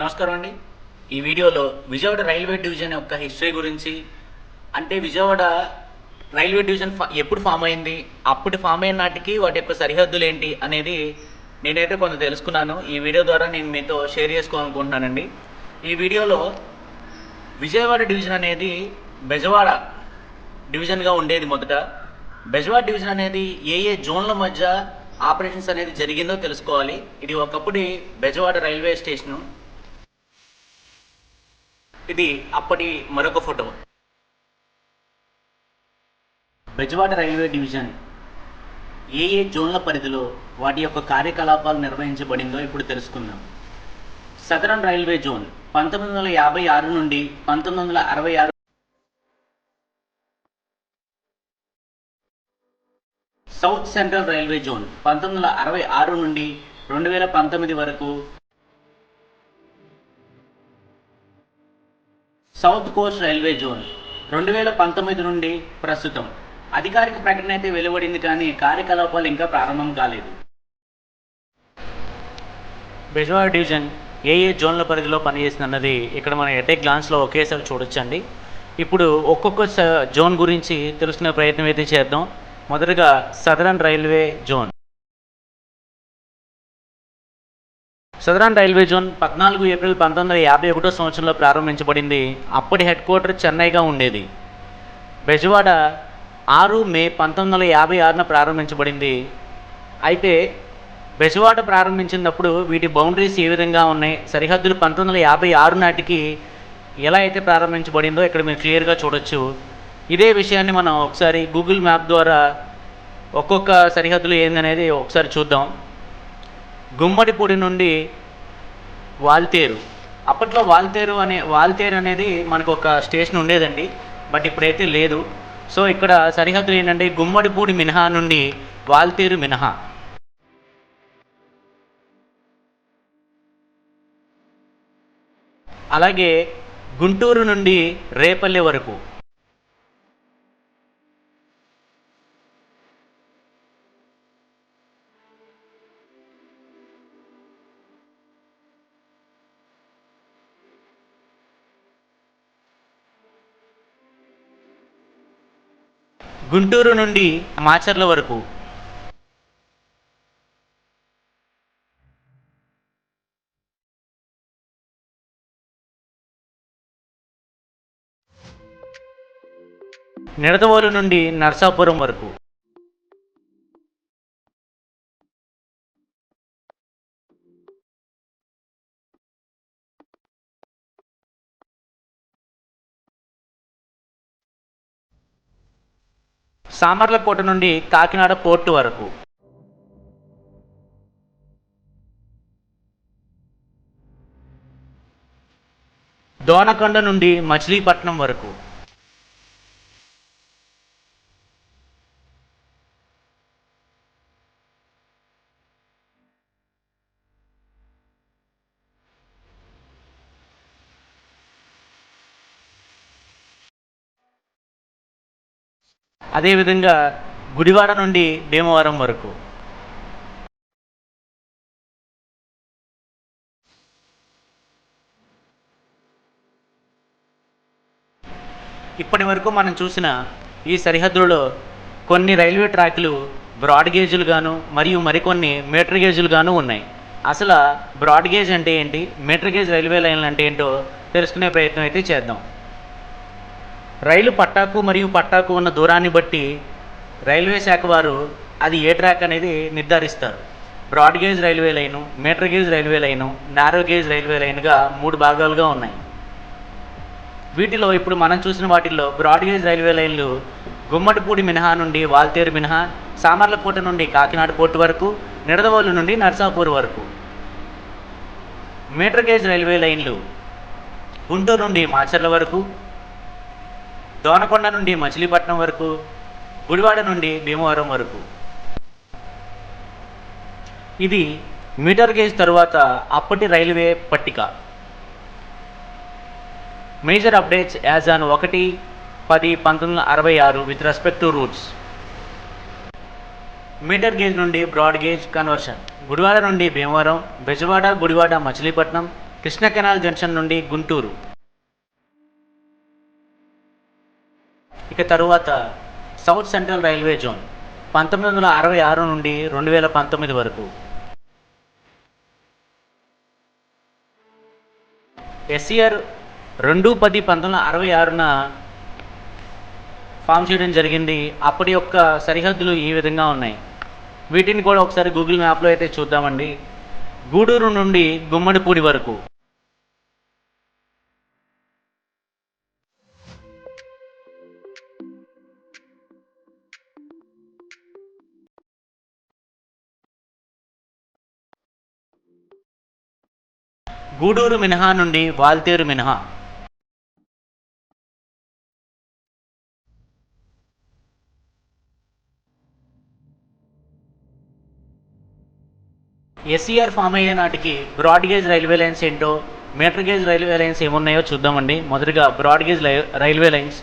నమస్కారం అండి. ఈ వీడియోలో విజయవాడ రైల్వే డివిజన్ యొక్క హిస్టరీ గురించి అంటే విజయవాడ రైల్వే డివిజన్ ఎప్పుడు ఫామ్ అయింది అప్పుడు ఫామ్ అయిన నాటికి వాటి యొక్క సరిహద్దులు ఏంటి అనేది నేనైతే కొంత తెలుసుకున్నాను. ఈ వీడియో ద్వారా నేను మీతో షేర్ చేసుకోవాలనుకుంటున్నానండి. ఈ వీడియోలో విజయవాడ డివిజన్ అనేది బెజవాడ డివిజన్గా ఉండేది మొదట. బెజవాడ డివిజన్ అనేది ఏ ఏ జోన్ల మధ్య ఆపరేషన్స్ అనేది జరిగిందో తెలుసుకోవాలి. ఇది ఒకప్పుడు బెజవాడ రైల్వే స్టేషను. ఇది అప్పటి మరొక ఫోటో. బెజవాడ రైల్వే డివిజన్ ఏ ఏ జోన్ల పరిధిలో వాటి యొక్క కార్యకలాపాలు నిర్వహించబడిందో ఇప్పుడు తెలుసుకుందాం. సదరన్ రైల్వే జోన్ పంతొమ్మిది వందల యాభై ఆరు నుండి పంతొమ్మిది వందల అరవై ఆరు సౌత్ సెంట్రల్ రైల్వే జోన్ పంతొమ్మిది వందల అరవై ఆరు నుండి రెండు వేల పంతొమ్మిది వరకు సౌత్ కోస్ట్ రైల్వే జోన్ రెండు వేల పంతొమ్మిది నుండి ప్రస్తుతం. అధికారిక ప్రకటన అయితే వెలువడింది కానీ కార్యకలాపాలు ఇంకా ప్రారంభం కాలేదు. బెజవాడ డివిజన్ ఏ ఏ జోన్ల పరిధిలో పనిచేస్తుంది అన్నది ఇక్కడ మనం ఎటే గ్లాన్స్లో ఒకేసారి చూడొచ్చండి. ఇప్పుడు ఒక్కొక్క స- జోన్ గురించి తెలుసుకునే ప్రయత్నం అయితే చేద్దాం. మొదటగా southern railway zone. Southern railway zone పద్నాలుగు ఏప్రిల్ పంతొమ్మిది వందల యాభై ఒకటో సంవత్సరంలో ప్రారంభించబడింది. అప్పటి హెడ్ క్వార్టర్ చెన్నైగా ఉండేది. బెజవాడ ఆరు మే పంతొమ్మిది వందల యాభై ఆరున ప్రారంభించబడింది. అయితే బెజవాడ ప్రారంభించినప్పుడు వీటి బౌండరీస్ ఏ విధంగా ఉన్నాయి సరిహద్దులు పంతొమ్మిది వందల యాభై ఆరు నాటికి ఎలా అయితే ప్రారంభించబడిందో ఇక్కడ మీరు క్లియర్గా చూడొచ్చు. ఇదే విషయాన్ని మనం ఒకసారి గూగుల్ మ్యాప్ ద్వారా ఒక్కొక్క సరిహద్దులు ఏందనేది ఒకసారి చూద్దాం. గుమ్మడిపూడి నుండి వాల్తేరు. అప్పట్లో వాల్తేరు అనే వాల్తేరు అనేది మనకు ఒక స్టేషన్ ఉండేదండి బట్ ఇప్పుడైతే లేదు. సో ఇక్కడ సరిహద్దులు ఏంటంటే గుమ్మడిపూడి మినహా నుండి వాల్తేరు మినహా. అలాగే గుంటూరు నుండి రేపల్లె వరకు. గుంటూరు నుండి మాచర్ల వరకు. నిడదవోలు నుండి నర్సాపురం వరకు. సామర్లకోట నుండి కాకినాడ పోర్టు వరకు. దోనకొండ నుండి మచిలీపట్నం వరకు. అదేవిధంగా గుడివాడ నుండి భీమవరం వరకు. ఇప్పటి వరకు మనం చూసిన ఈ సరిహద్దులో కొన్ని రైల్వే ట్రాక్లు బ్రాడ్ గేజులుగాను మరియు మరికొన్ని మీటర్ గేజులుగాను ఉన్నాయి. అసలు బ్రాడ్ గేజ్ అంటే ఏంటి? మీటర్ గేజ్ రైల్వే లైన్లు అంటే ఏంటో తెలుసుకునే ప్రయత్నం అయితే చేద్దాం. రైలు పట్టాకు మరియు పట్టాకు ఉన్న దూరాన్ని బట్టి రైల్వే శాఖ వారు అది ఏ ట్రాక్ అనేది నిర్ధారిస్తారు. Broad gauge railway line metre gauge railway line narrow gauge railway లైన్గా మూడు భాగాలుగా ఉన్నాయి. వీటిలో ఇప్పుడు మనం చూసిన వాటిల్లో బ్రాడ్ గేజ్ రైల్వే లైన్లు గుమ్మడిపూడి మినహా నుండి వాల్తేరు మినహా సామర్లకోట నుండి కాకినాడ పోర్టు వరకు నిడదవోలు నుండి నర్సాపూర్ వరకు. మీటర్ గేజ్ రైల్వే లైన్లు గుంటూరు నుండి మాచర్ల వరకు దోనకొండ నుండి మచిలీపట్నం వరకు గుడివాడ నుండి భీమవరం వరకు. ఇది మీటర్ గేజ్ తరువాత అప్పటి రైల్వే పట్టిక. మేజర్ అప్డేట్స్ యాజ్ ఆన్ ఒకటి పది పంతొమ్మిది వందల అరవై ఆరు with respect to routes. Metre gauge నుండి బ్రాడ్ గేజ్ కన్వర్షన్. గుడివాడ నుండి భీమవరం బెజవాడ గుడివాడ మచిలీపట్నం కృష్ణ కెనాల్ జంక్షన్ నుండి గుంటూరు. ఇక తరువాత సౌత్ సెంట్రల్ రైల్వే జోన్ పంతొమ్మిది వందల అరవై ఆరు నుండి రెండు వేల పంతొమ్మిది వరకు. ఎస్ఈఆర్ రెండు పది పంతొమ్మిది వందల అరవై ఆరున ఫామ్ చేయడం జరిగింది. అప్పటి యొక్క సరిహద్దులు ఈ విధంగా ఉన్నాయి. వీటిని కూడా ఒకసారి గూగుల్ మ్యాప్లో అయితే చూద్దామండి. గూడూరు నుండి గుమ్మడిపూడి వరకు. గూడూరు మినహా నుండి వాల్తేరు మినహా. ఎస్ఈఆర్ ఫామ్ అయ్యే నాటికి బ్రాడ్ గేజ్ రైల్వే లైన్స్ ఏంటో మీటర్ గేజ్ రైల్వే లైన్స్ ఏమున్నాయో చూద్దామండి. మొదటిగా బ్రాడ్ గేజ్ లై- railway lines.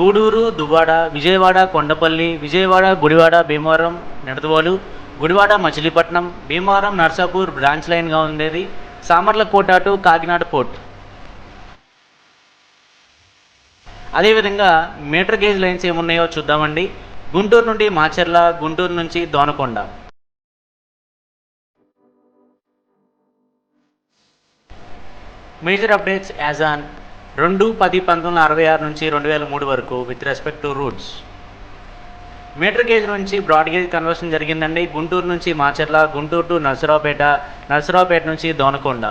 Gudur Duvvada Vijayawada Kondapalli Vijayawada Gudivada Bhimavaram Nidadavolu Gudivada Machilipatnam Bhimavaram Narsapur branch లైన్గా ఉండేది. సామర్లకోట టు కాకినాడ పోర్ట్ అదేవిధంగా మీటర్ గేజ్ లైన్స్ ఏమున్నాయో చూద్దామండి. గుంటూరు నుండి మాచర్ల గుంటూరు నుంచి Donakonda. Major updates as on రెండు పది పంతొమ్మిది వందల అరవై ఆరు నుంచి రెండు వేల మూడు వరకు with respect to routes. Metre gauge నుంచి బ్రాడ్ గేజ్ కన్వర్షన్ జరిగిందండి. గుంటూరు నుంచి మాచర్ల గుంటూరు టు నర్సరావుపేట నర్సరావుపేట నుంచి దోనకొండ.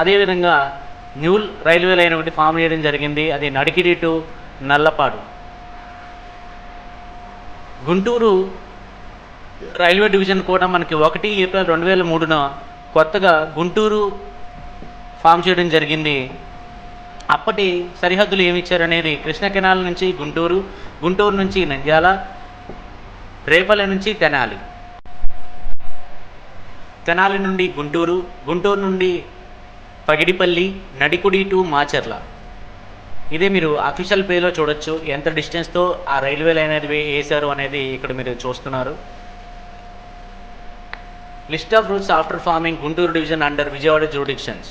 అదేవిధంగా న్యూ రైల్వే లైన్ ఒకటి ఫామ్ చేయడం జరిగింది. అది Nadikudi to Nallapadu. Guntur railway division కూడా మనకి ఒకటి ఏప్రిల్ రెండు వేల మూడున కొత్తగా గుంటూరు ఫామ్ చేయడం జరిగింది. అప్పటి సరిహద్దులు ఏమి ఇచ్చారనేది కృష్ణ కెనాల్ నుంచి గుంటూరు గుంటూరు నుంచి నంద్యాల రేపల నుంచి తెనాలి. తెనాలి నుండి గుంటూరు గుంటూరు నుండి పగిడిపల్లి నడికుడి టు మాచర్ల. ఇదే మీరు అఫీషియల్ పేలో చూడొచ్చు. ఎంత డిస్టెన్స్తో ఆ రైల్వే లైన్ అనేది వేసారు అనేది ఇక్కడ మీరు చూస్తున్నారు. List of routes after forming Guntur division under Vijayawada jurisdictions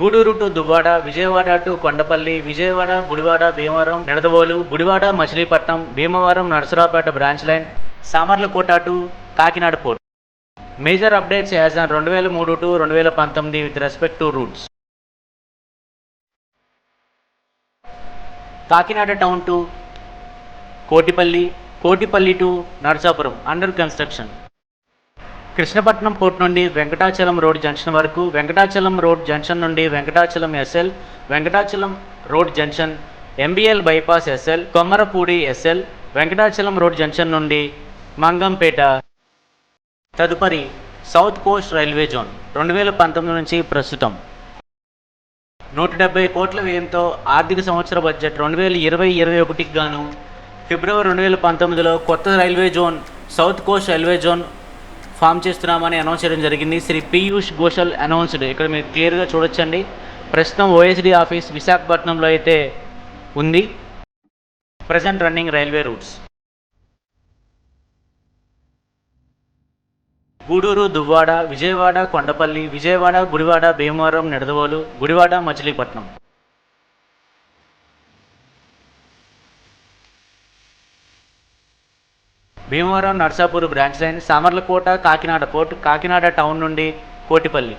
Gudur to Duvvada Vijayawada to Kondapalli Vijayawada Gudivada Bhimavaram Nidadavolu Gudivada Machilipatnam Bhimavaram Narasaraopet branch line Samalkot to Kakinada port. Major updates as on రెండు వేల మూడు to రెండు వేల పంతొమ్మిది with respect to routes. Kakinada town to Kotipalli Kotipalli to Narasapuram under construction Krishnapatnam port నుండి Venkatachalam road junction వరకు Venkatachalam road junction నుండి Venkatachalam SL Venkatachalam road junction MBL bypass SL Kommarapudi SL Venkatachalam road junction నుండి మంగంపేట. తదుపరి south coast railway zone రెండు వేల పంతొమ్మిది నుంచి ప్రస్తుతం. నూట డెబ్బై కోట్ల వ్యయంతో ఆర్థిక సంవత్సర బడ్జెట్ రెండు వేల ఇరవై ఇరవై ఒకటికి గాను ఫిబ్రవరి రెండు వేల పంతొమ్మిదిలో కొత్త railway zone south coast railway zone form చేస్తున్నామని అనౌన్స్ చేయడం జరిగింది. శ్రీ పీయూష్ ఘోషల్ అనౌన్స్డ్. ఇక్కడ మీరు క్లియర్గా చూడొచ్చండి. ప్రస్తుతం ఓఎస్డి ఆఫీస్ విశాఖపట్నంలో అయితే ఉంది. Present running railway routes. Gudur Duvvada Vijayawada Kondapalli Vijayawada Gudivada Bhimavaram Nidadavolu Gudivada Machilipatnam. Bhimavaram Narsapur branch line Samalkot Kakinada port Kakinada town నుండి కోటిపల్లి.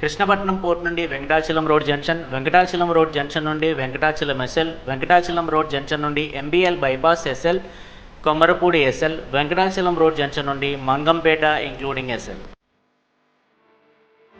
కృష్ణపట్నం పోర్ట్ నుండి Venkatachalam road junction Venkatachalam road junction నుండి Venkatachalam SL Venkatachalam road junction నుండి MBL bypass SL Kommarapudi SL Venkatachalam road junction నుండి Mangampeta including SL.